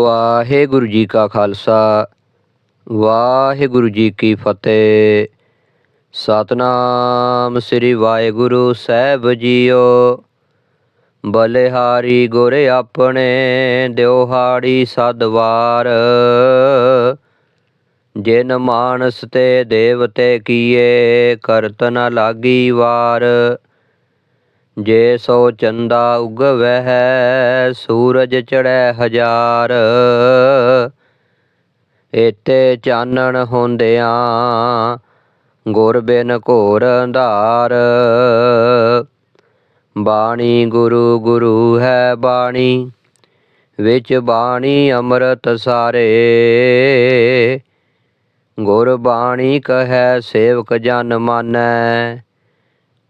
ਵਾਹਿਗੁਰੂ ਜੀ ਕਾ ਖਾਲਸਾ, ਵਾਹਿਗੁਰੂ ਜੀ ਕੀ ਫਤਿਹ। ਸਤਨਾਮ ਸ੍ਰੀ ਵਾਹਿਗੁਰੂ ਸਾਹਿਬ ਜੀਓ, ਬਲਿਹਾਰੀ ਗੁਰ ਆਪਣੇ ਦਿਵਹਾੜੀ ਸਦਵਾਰ। ਜਿਨ ਮਾਨਸ ਤੇ ਦੇਵਤੇ ਕੀਏ, ਕਰਤ ਨ ਲਾਗੀ ਵਾਰ। ਜੇ ਸੋ ਚੰਦਾ ਉਗਵਹਿ, ਸੂਰਜ ਚੜੈ ਹਜ਼ਾਰ। ਏਤੇ ਚਾਨਣ ਹੁੰਦਿਆਂ ਗੁਰ ਬਿਨ ਘੋਰ ਅੰਧਾਰ। ਬਾਣੀ ਗੁਰੂ ਗੁਰੂ ਹੈ ਬਾਣੀ, ਵਿੱਚ ਬਾਣੀ ਅੰਮ੍ਰਿਤ ਸਾਰੇ। ਗੁਰ ਬਾਣੀ ਕਹੈ ਸੇਵਕ ਜਨ ਮਾਨੈ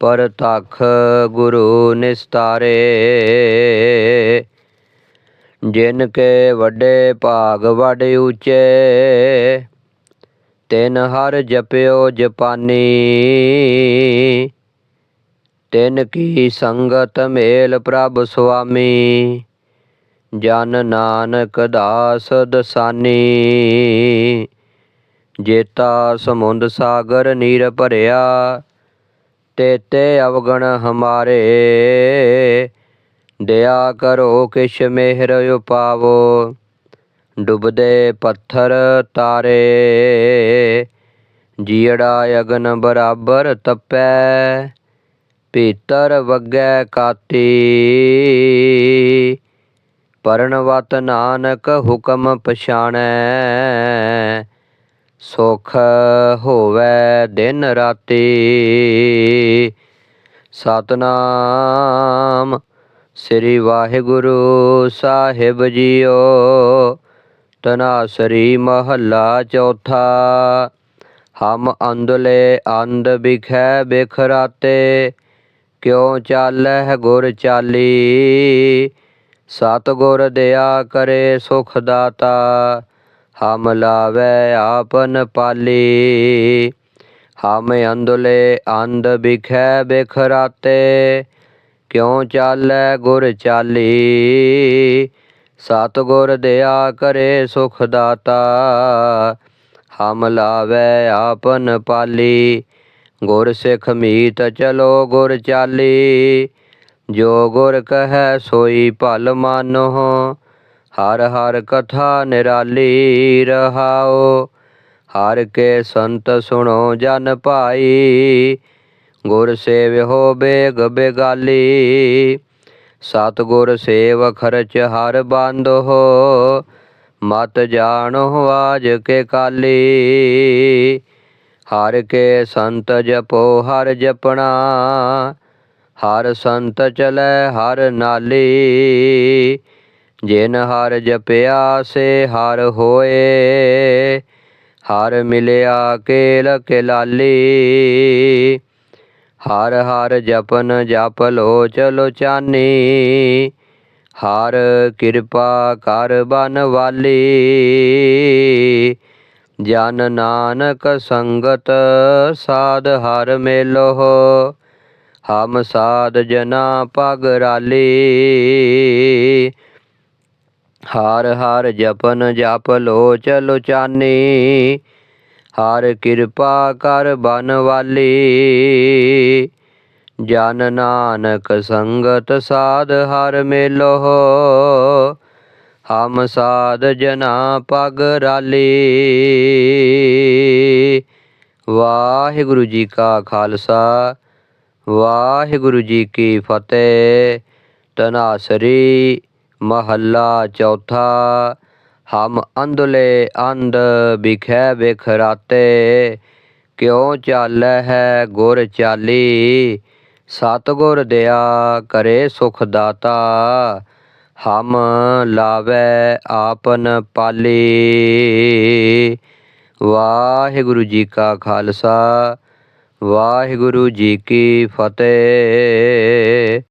ਪਰ ਤਖ ਗੁਰੂ ਨਿਸਤਾਰੇ। ਜਿਨ ਕੇ ਵੱਡੇ ਭਾਗ ਵੱਡ ਉਚੇ, ਤਿਨ ਹਰ ਜਪਿਓ ਜਪਾਨੀ। ਤਿਨ ਕੀ ਸੰਗਤ ਮੇਲ ਪ੍ਰਭ ਸੁਆਮੀ। ਜਨ ਨਾਨਕ ਦਾਸ ਦਸਾਨੀ। ਜੇਤਾ ਸਮੁੰਦ ਸਾਗਰ ਨੀਰ ਭਰਿਆ। ਤੇਤੇ ਅਵਗਣ ਹਮਾਰੇ। ਦਇਆ ਕਰੋ ਕਿਛ ਮਿਹਰ ਉਪਾਵੋ। ਡੁੱਬਦੇ ਪੱਥਰ ਤਾਰੇ। ਜੀੜਾ ਅਗਨ ਬਰਾਬਰ ਤਪੈ, ਭੀਤਰ ਵਗੈ ਕਾਤੀ। ਪਰਣਵਤ ਨਾਨਕ ਹੁਕਮ ਪਛਾਣੈ। ਸੁਖ ਹੋਵੇ ਦਿਨ ਰਾਤੀ। ਸਤਨਾਮ ਸ੍ਰੀ ਵਾਹਿਗੁਰੂ ਸਾਹਿਬ ਜੀਓ। ਤਨਾਸਰੀ ਮਹੱਲਾ ਚੌਥਾ। ਹਮ ਅੰਦਲੇ ਅੰਧ ਬਿਖੈ ਬਿਖਰਾਤੇ। ਕਿਉ ਚਾਲੈ ਗੁਰ ਚਾਲੀ? ਸਤਿਗੁਰ ਦਿਆ ਕਰੇ ਸੁਖ ਦਾਤਾ। ਹਮ ਲਾਵੇ ਆਪਨ ਪਾਲੀ। ਹਮ ਅੰਧਲੇ ਅੰਧ ਬਿਖੈ ਬਿਖਰਾਤੇ। ਕਿਉ ਚਾਲੈ ਗੁਰ ਚਾਲੀ? ਸਤਿਗੁਰ ਦਿਆ ਕਰੇ ਸੁਖ ਦਾਤਾ। ਹਮ ਲਾਵੇ ਆਪਨ ਪਾਲੀ। ਗੁਰ ਸਿੱਖ ਮੀਤ ਚਲੋ ਗੁਰ ਚਾਲੀ। ਜੋ ਗੁਰ ਕਹੈ ਸੋਈ ਭਲ ਮਾਨੋ ਹਰ ਹਰ ਕਥਾ ਨਿਰਾਲੀ ਰਹਾਓ, ਹਰ ਕੇ ਸੰਤ ਸੁਣੋ ਜਨ ਭਾਈ, ਗੁਰ ਸੇਵਿਓ ਬੇਗ ਬੇਗਾਲੀ, ਸਤਿਗੁਰ ਸੇਵ ਖਰਚ ਹਰ ਬੰਦੋ ਮਤ ਜਾਣੋ ਆਜ ਕੇ ਕਾਲੀ, ਹਰ ਕੇ ਸੰਤ ਜਪੋ ਹਰ ਜਪਣਾ, ਹਰ ਸੰਤ ਚਲੈ ਹਰ ਨਾਲੀ ਜਿਨ ਹਰ ਜਪਿਆ ਸੇ ਹਰ ਹੋਏ, ਹਰ ਮਿਲਿਆ ਕੇਲ ਕੇ ਲਾਲੀ ਹਰ ਹਰ ਜਪਨ ਜਪ ਲੋ ਚਲੋ ਚਾਨੀ, ਹਰ ਕਿਰਪਾ ਕਰ ਬਨ ਵਾਲੀ। ਜਨ ਨਾਨਕ ਸੰਗਤ ਸਾਧ ਹਰ ਮੇਲੋ, ਹਮ ਸਾਧ ਜਨਾ ਪਗ ਰਾਲੀ। ਹਰ ਹਰ ਜਪਨ ਜਪ ਲੋ ਚਲੋ ਚਾਨੀ, ਹਰ ਕਿਰਪਾ ਕਰ ਬਨ ਵਾਲੀ। ਜਨ ਨਾਨਕ ਸੰਗਤ ਸਾਧ ਹਰ ਮੇਲੋ, ਹਮ ਸਾਧ ਜਨਾ ਪਗ ਰਾਲੀ। ਵਾਹਿਗੁਰੂ ਜੀ ਕਾ ਖਾਲਸਾ, ਵਾਹਿਗੁਰੂ ਜੀ ਕੀ ਫਤਿਹ। ਤਨਾਸਰੀ ਮਹੱਲਾ ਚੌਥਾ, ਹਮ ਅੰਧਲੇ ਅੰਧ ਬਿਖੈ ਵਿਖਰਾਤੇ, ਕਿਉ ਚਾਲੈ ਹੈ ਗੁਰ ਚਾਲੀ? ਸਤਿਗੁਰ ਦਿਆ ਕਰੇ ਸੁਖ ਦਾਤਾ ਹਮ ਲਾਵੇ ਆਪਨ ਪਾਲੀ। ਵਾਹਿਗੁਰੂ ਜੀ ਕਾ ਖਾਲਸਾ, ਵਾਹਿਗੁਰੂ ਜੀ ਕੀ ਫਤਿਹ।